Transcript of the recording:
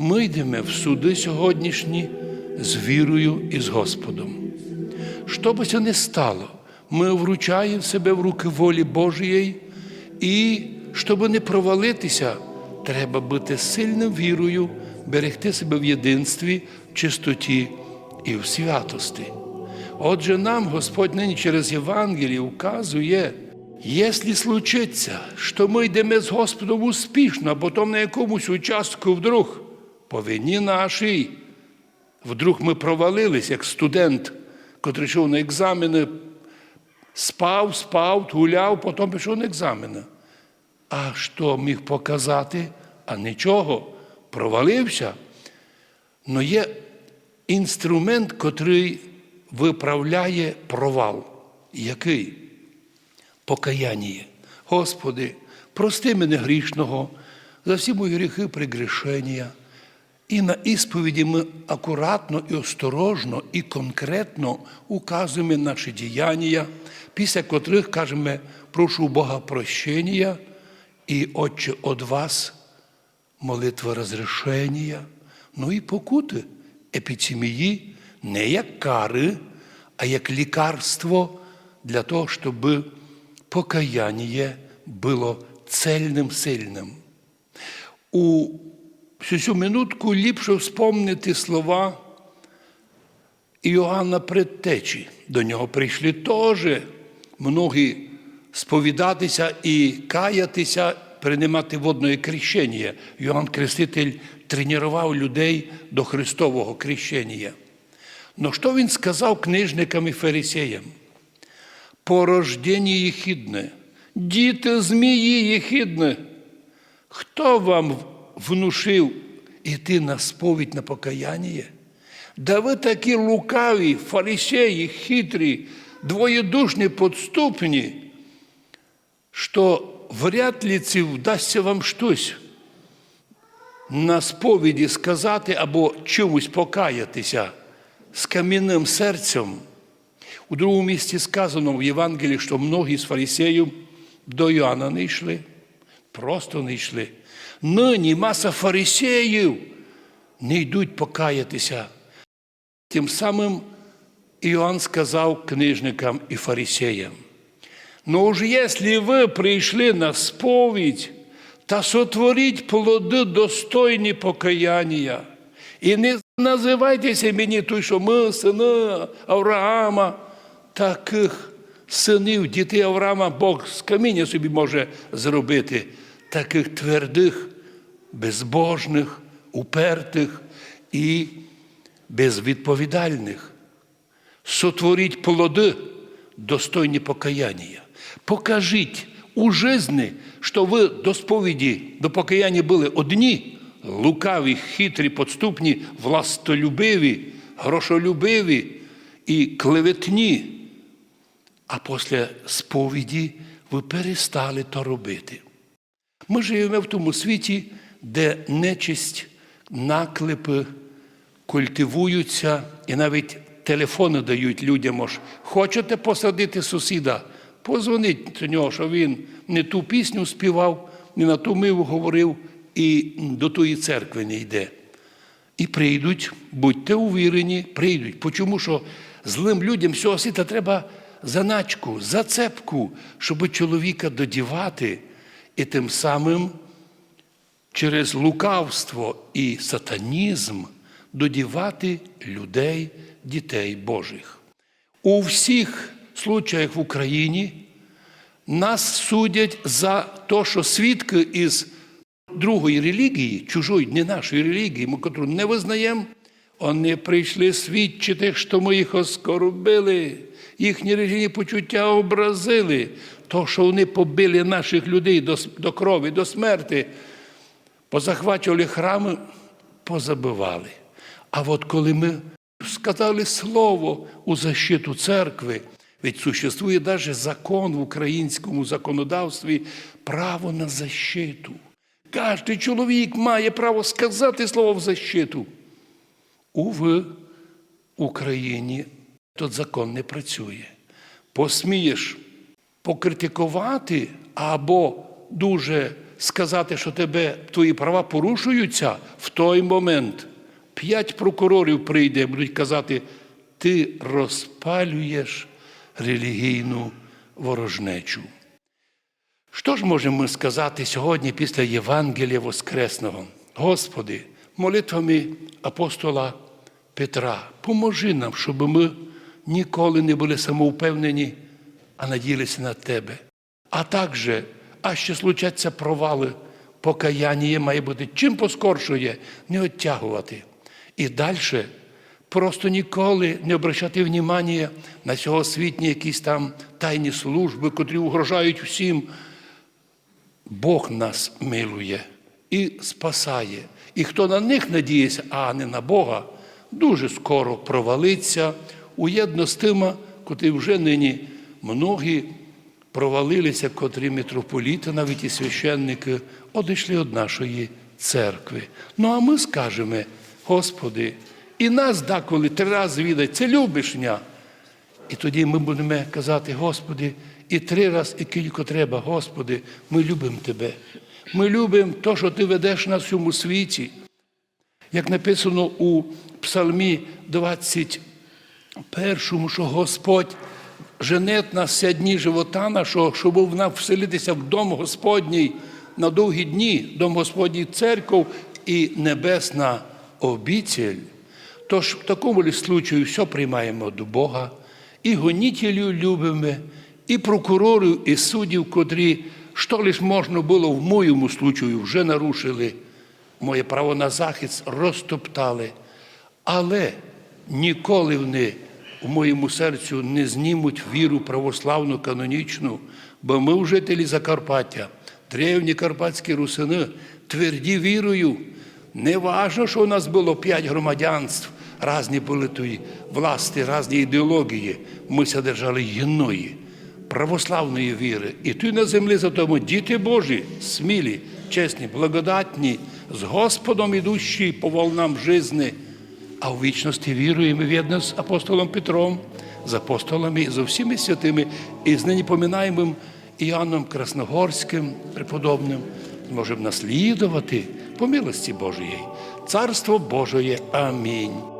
Ми йдемо в суди сьогоднішні з вірою і з Господом. Що би це не стало, ми вручаємо себе в руки волі Божої, і щоб не провалитися, треба бути сильним вірою, берегти себе в єдинстві, в чистоті і в святості. Отже, нам Господь нині через Євангеліє указує, якщо случиться, що ми йдемо з Господом успішно, а потім на якомусь участку вдруг по вині нашій, вдруг ми провалились, як студент, котрий йшов на екзамени, спав, спав, гуляв, потім пішов на екзамени. А що міг показати? А нічого, провалився. Но є інструмент, котрий виправляє провал. Який? Покаяння. Господи, прости мене грішного за всі мої гріхи пригрішення. І на ісповіді ми акуратно і осторожно і конкретно указуємо наші діяння, після котрих кажемо, прошу Бога прощення і Отче від вас молитва розрішення, ну і покути епідемії не як кари, а як лікарство для того, щоб покаяння було цельним сильним. У всю цю минутку ліпше вспомнити слова Іоанна Предтечі. До нього прийшли теж многі сповідатися і каятися, приймати водне крещення. Йоанн Креститель тренував людей до Христового крещення. Но що він сказав книжникам і фарисеям? Порождення єхідне, діти змії єхідне. Хто вам внушив іти на сповідь на покаяння? Да ви такі лукаві, фарисеї, хитрі, двоєдушні, подступні, що вряд ли це вдасться вам щось на сповіді сказати або чомусь покаятися з кам'яним серцем. У другому місці сказано в Євангелії, що многі з фарисеїв до Йоанна не йшли, просто не йшли. Нині маса фарисеїв не йдуть покаятися. Тим самим Іоанн сказав книжникам і фарисеям, ну уж якщо ви прийшли на сповідь, та сотворіть плоди достойні покаяння. І не називайтеся мені той, що ми сини Авраама, таких синів, дітей Авраама, Бог з каміння собі може зробити, таких твердих, безбожних, упертих і безвідповідальних. Сотворіть плоди, достойні покаяння. Покажіть у житті, що ви до сповіді, до покаяння були одні, лукаві, хитрі, подступні, властолюбиві, грошолюбиві і клеветні. А після сповіді ви перестали то робити. Ми живемо в тому світі, де нечисть, наклепи культивуються і навіть телефони дають людям. Ож, Хочете посадити сусіда? Позвоніть до нього, що він не ту пісню співав, не на ту миву говорив і до тої церкви не йде. І прийдуть, будьте увірені, прийдуть. Почому що злим людям всього світа треба заначку, зацепку, щоб чоловіка додівати і тим самим через лукавство і сатанізм додівати людей, дітей Божих. У всіх случаях в Україні нас судять за те, що свідки із другої релігії, чужої, не нашої релігії, ми котру не визнаємо, вони прийшли свідчити, що ми їх оскорбили, їхні релігійні почуття образили, то, що вони побили наших людей до, до крові, до смерти, позахвачували храми, позабивали. А от коли ми сказали слово у защиту церкви, ведь существує навіть закон в українському законодавстві право на защиту. Кожен чоловік має право сказати слово в защиту. В Україні тут закон не працює. Посмієш покритикувати або дуже сказати, що тебе твої права порушуються, в той момент п'ять прокурорів прийде, будуть казати, ти розпалюєш релігійну ворожнечу. Що ж можемо сказати сьогодні після Євангелія Воскресного? Господи, молитвами апостола Петра, поможи нам, щоб ми ніколи не були самовпевнені, а надіялися на Тебе. А також, а ще случаться провали, покаяння має бути чим поскоршує, не оттягувати. І далі просто ніколи не обращати внимання на сьогосвітні якісь там тайні служби, котрі угрожають всім. Бог нас милує і спасає. І хто на них надіється, а не на Бога, дуже скоро провалиться уєдно з тими, котрі вже нині многі провалилися, котрі митрополіти, навіть і священники, одійшли від нашої церкви. Ну а ми скажемо, Господи, і нас деколи три рази відать, це любиш мене. І тоді ми будемо казати, Господи, і три рази, і кілько треба, Господи, ми любимо Тебе. Ми любимо те, що Ти ведеш нас в цьому світі. Як написано у Псалмі 21, що Господь женет нас вся дні живота нашого, щоб в нас вселитися в дом Господній на довгі дні, дом Господній церков і небесна обіціль. Тож в такому случаю все приймаємо до Бога, і гонітелів любимо, і прокурорів, і суддів, котрі, що лиш можна було в моєму случаю, вже нарушили моє право на захист, розтоптали. Але ніколи вони в моєму серцю не знімуть віру православну, канонічну, бо ми, жителі Закарпаття, древні карпатські русини, тверді вірою. Не важно, що у нас було п'ять громадянств, різні були власти, різні ідеології. Ми держали єдної, православної віри. І тут на землі за тому діти Божі, смілі, чесні, благодатні, з Господом ідущі по волнам жизни. А в вічності віруємо вірно з апостолом Петром, з апостолами, з усіми святими, і з нині поминаємим Іоанном Красногорським, преподобним, можемо наслідувати по милості Божої. Царство Божої. Амінь.